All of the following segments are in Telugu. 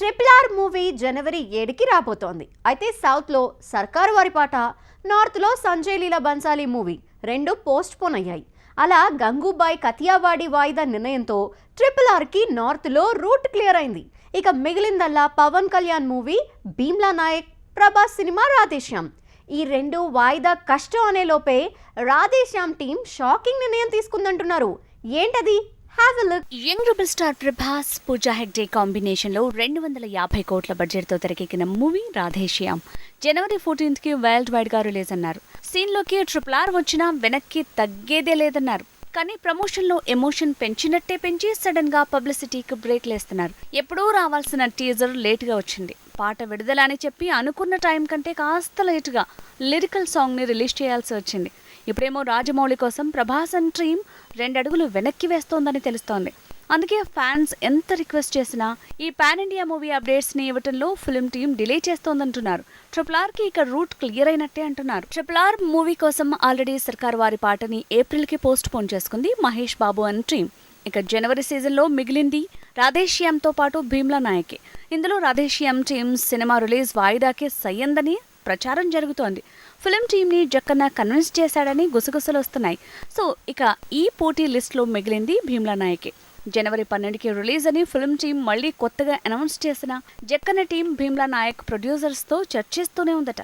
ట్రిపుల్ ఆర్ మూవీ జనవరి ఏడుకి రాబోతోంది. అయితే సౌత్లో సర్కారు వారి పాట నార్త్లో సంజయ్ లీలా బన్సాలి మూవీ రెండు పోస్ట్ పోన్ అయ్యాయి. అలా గంగూబాయ్ కతియావాడి వాయిదా నిర్ణయంతో ట్రిపుల్ ఆర్కి నార్త్లో రూట్ క్లియర్ అయింది. ఇక మిగిలిందల్లా పవన్ కళ్యాణ్ మూవీ భీమ్లా నాయక్ ప్రభాస్ సినిమా రాధేశ్యామ్. ఈ రెండు వాయిదా కష్టం అనే లోపే రాధేశ్యామ్ టీం షాకింగ్ నిర్ణయం తీసుకుందంటున్నారు. ఏంటది? Have look young rebel star Prabhas Pooja Hegde కాంబినేషన్లో రెండు వందల యాభై కోట్ల బడ్జెట్తో తెరకెక్కిన మూవీ రాధేశ్యామ్. జనవరి ఫోర్టీన్త్కి వరల్డ్ వైడ్గా రిలీజ్ అన్నారు. సీన్లోకి ట్రిపుల్ ఆర్ వచ్చినా వెనక్కి తగ్గేదే లేదన్నారు. కానీ ప్రమోషన్లో ఎమోషన్ పెంచినట్టే పెంచి సడన్గా పబ్లిసిటీకి బ్రేక్ లేస్తున్నారు. ఎప్పుడూ రావాల్సిన టీజర్ లేట్గా వచ్చింది. పాట విడుదల అని చెప్పి అనుకున్న టైం కంటే కాస్త లేటుగా లిరికల్ సాంగ్ని రిలీజ్ చేయాల్సి వచ్చింది. ఇప్పుడేమో రాజమౌళి కోసం ప్రభాస్ అండ్ రెండడుగులు వెనక్కి వేస్తోందని తెలుస్తోంది. అందుకే ఫ్యాన్స్ ఎంత రిక్వెస్ట్ చేసినా ఈ పాన్ ఇండియా మూవీ అప్డేట్స్ని ఇవ్వటంలో ఫిల్మ్ టీం డిలే చేస్తోందంటున్నారు. ట్రిపుల్ ఆర్కి ఇక రూట్ క్లియర్ అయినట్టే అంటున్నారు. ట్రిపుల్ ఆర్ మూవీ కోసం ఆల్రెడీ సర్కార్ వారి పాటని ఏప్రిల్కి పోస్ట్ పోన్ చేసుకుంది మహేష్ బాబు అండ్ టీం. ఇక జనవరి సీజన్లో మిగిలింది రాధేశ్యామ్తో పాటు భీమ్లా నాయకే. ఇందులో రాధేశ్యామ్ టీమ్ సినిమా రిలీజ్ వాయిదాకే సయ్యందని ప్రచారం జరుగుతోంది. ఫిలిం టీంని జక్కన్న కన్విన్స్ చేశాడని గుసగుసలు వస్తున్నాయి. సో ఇక ఈ పోటీ లిస్ట్లో మిగిలింది భీమ్లా నాయకే. జనవరి పన్నెండుకి రిలీజ్ అని ఫిల్మ్ టీం మళ్ళీ కొత్తగా అనౌన్స్ చేసిన జక్కన్న టీం భీమ్లా నాయక్ ప్రొడ్యూసర్స్తో చర్చిస్తూనే ఉందట.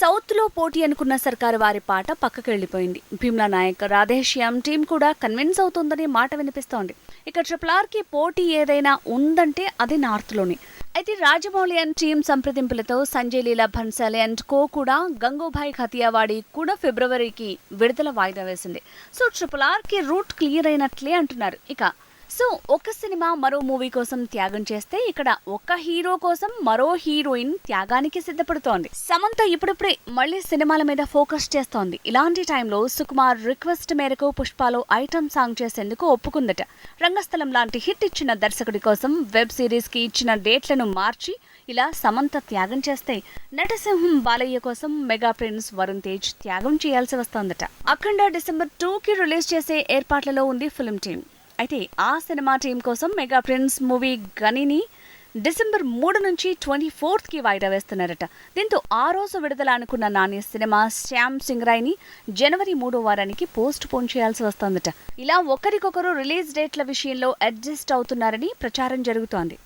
సౌత్లో పోటీ అనుకున్న సర్కారు వారి పాట పక్కకెళ్ళిపోయింది భీమ్లా నాయక్ రాధేశ్యామ్ టీం కూడా కన్విన్స్ అవుతుందని మాట వినిపిస్తోంది. ఇక ట్రిపుల్ ఆర్కి పోటీ ఏదైనా ఉందంటే అది నార్త్లోనే. అయితే రాజమౌళి అండ్ టీం సంప్రదింపులతో సంజయ్ లీలా భన్సాలి అండ్ కో కూడా గంగూభాయ్ ఖతియావాడి కూడా ఫిబ్రవరికి విడుదల వాయిదా వేసింది. సో ట్రిపుల్ ఆర్కి రూట్ క్లియర్ అయినట్లే అంటున్నారు. ఇక సో ఒక సినిమా మరో మూవీ కోసం త్యాగం చేస్తే ఇక్కడ ఒక హీరో కోసం మరో హీరోయిన్ త్యాగానికి సిద్ధపడుతోంది. సమంత ఇప్పుడిప్పుడే మళ్ళీ సినిమాల మీద ఫోకస్ చేస్తోంది. ఇలాంటి టైంలో సుకుమార్ రిక్వెస్ట్ మేరకు పుష్పాలో ఐటమ్ సాంగ్ చేసేందుకు ఒప్పుకుందట. రంగస్థలం లాంటి హిట్ ఇచ్చిన దర్శకుడి కోసం వెబ్ సిరీస్కి ఇచ్చిన డేట్లను మార్చి ఇలా సమంత త్యాగం చేస్తే నటసింహం బాలయ్య కోసం మెగా ప్రిన్స్ వరుణ్ తేజ్ త్యాగం చేయాల్సి వస్తోందట. అఖండ డిసెంబర్ టూ కి రిలీజ్ చేసే ఏర్పాట్లలో ఉంది ఫిల్మ్ టీం అయితే ఆ సినిమా టీం కోసం మెగా ప్రిన్స్ మూవీ గనిని డిసెంబర్ మూడు నుంచి ట్వంటీ ఫోర్త్కి వాయిదా వేస్తున్నారట. దీంతో ఆ రోజు విడుదల అనుకున్న నాని సినిమా శ్యామ్ సింగ్ రాయ్ని జనవరి మూడో వారానికి పోస్ట్ పోన్ చేయాల్సి వస్తోందట. ఇలా ఒకరికొకరు రిలీజ్ డేట్ల విషయంలో అడ్జస్ట్ అవుతున్నారని ప్రచారం జరుగుతోంది.